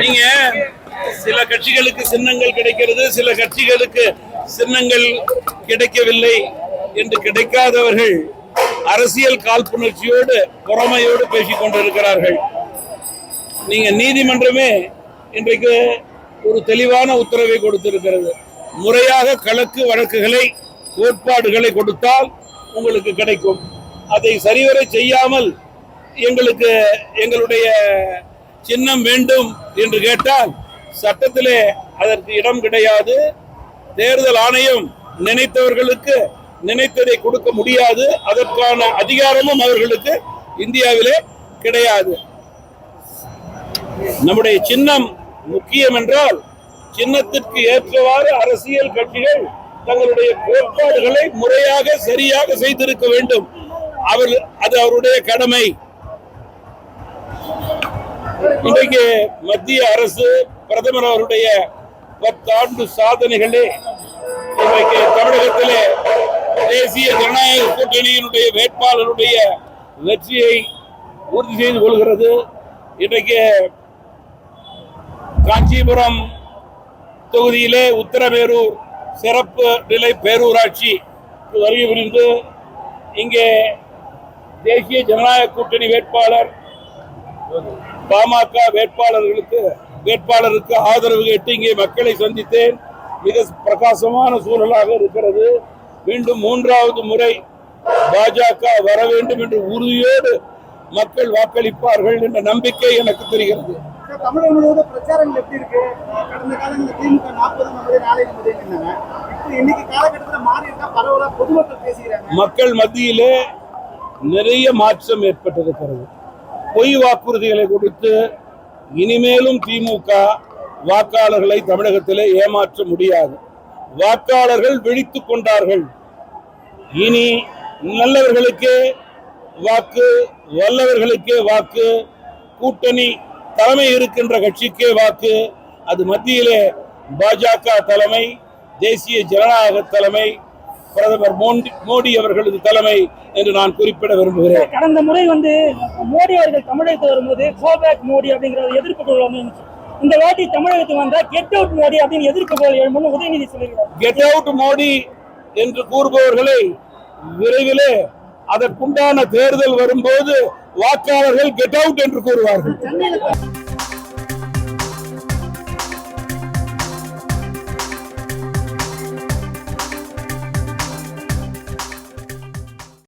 நீங்க சில கட்சிகளுக்கு சின்னங்கள் கிடைக்கிறது சில கட்சிகளுக்கு சின்னங்கள் கிடைக்கவில்லை என்று கிடைக்காதவர்கள் அரசியல் காழ்ப்புணர்ச்சியோடு பொறாமையோடு பேசிக் கொண்டிருக்கிறார்கள். நீங்க நீதிமன்றமே இன்றைக்கு ஒரு தெளிவான உத்தரவை கொடுத்திருக்கிறது. முறையாக கணக்கு வழக்குகளை கோட்பாடுகளை கொடுத்தால் உங்களுக்கு கிடைக்கும். அதை சரிவரை செய்யாமல் எங்களுக்கு எங்களுடைய சின்னம் வேண்டும் என்று கேட்டால் சட்டத்திலே அதற்கு இடம் கிடையாது. தேர்தல் ஆணையம் நினைத்தவர்களுக்கு நினைத்ததை கொடுக்க முடியாது. அதற்கான அதிகாரமும் அவர்களுக்கு இந்தியாவிலே கிடையாது. நம்முடைய சின்னம் முக்கியம் என்றால் சின்னத்திற்கு ஏற்றவாறு அரசியல் கட்சிகள் தங்களுடைய கோட்பாடுகளை முறையாக சரியாக செய்திருக்க வேண்டும். அவர் அது அவருடைய கடமை. இன்றைக்கு மத்திய அரசு பிரதமர் அவருடைய பத்தாண்டு சாதனைகளே இன்றைக்கு தமிழகத்திலே தேசிய ஜனநாயக கூட்டணியினுடைய வேட்பாளருடைய வெற்றியை உறுதி செய்து கொள்கிறது. இன்றைக்கு காஞ்சிபுரம் தொகுதியிலே உத்தரபேரூர் சிறப்பு நிலை பேரூராட்சி வருகை புரிந்து. இங்கே தேசிய ஜனநாயக கூட்டணி வேட்பாளர் பாமக வேட்பாளர்களுக்கு வேட்பாளருக்கு ஆதரவு கேட்டு இங்கே மக்களை சந்தித்தேன். மிக பிரகாசமான சூழலாக இருக்கிறது. மீண்டும் மூன்றாவது முறை பாஜக வர வேண்டும் என்று உறுதியோடு மக்கள் வாக்களிப்பார்கள் என்ற நம்பிக்கை எனக்கு தெரிகிறது. சார், தமிழகம் முழுவதும் பிரச்சாரங்கள் எப்படி இருக்கு? கடந்த காலங்களில் திமுக நாற்பது நம்பது நாளை நம்பது இருந்தாங்க இப்போ இன்னைக்கு காலகட்டத்தில் மாறி இருக்கா? பரவலா பொதுமக்கள் பேசுகிறாங்க மக்கள் மத்தியிலே நிறைய மாற்றம் ஏற்பட்டிருக்கிறது. பொய் வாக்குறுதிகளை கொடுத்து இனிமேலும் திமுக வாக்காளர்களை தமிழகத்திலே ஏமாற்ற முடியாது. வாக்காளர்கள் விழித்துக் கொண்டார்கள். இனி நல்லவர்களுக்கே வாக்கு வல்லவர்களுக்கே வாக்கு கூட்டணி தலைமை இருக்கின்ற கட்சிக்கே வாக்கு அது மத்தியிலே பாஜக தலைமை தேசிய ஜனநாயக தலைமை பிரதமர் மோடி மோடி அவர்களது தலைமை என்று நான் குறிப்பிட விரும்புகிறேன். கடந்த முறை வந்து மோடி அவர்கள் தமிழகத்துக்கு வரும்போது கோபேக் மோடி அப்படிங்கிற எதிர்ப்பு. இந்த வாட்டி தமிழகத்துக்கு வந்தா கெட் அவுட் மோடி அப்படின்னு எதிர்ப்பு எழும்புன்னு உதயநிதி சொல்லியிருக்காரு. கெட் அவுட் மோடி என்று கூறுபவர்களை விரைவிலே அதற்குண்டான தேர்தல் வரும்போது வாக்காளர்கள் கெட் அவுட் என்று கூறுவார்கள்.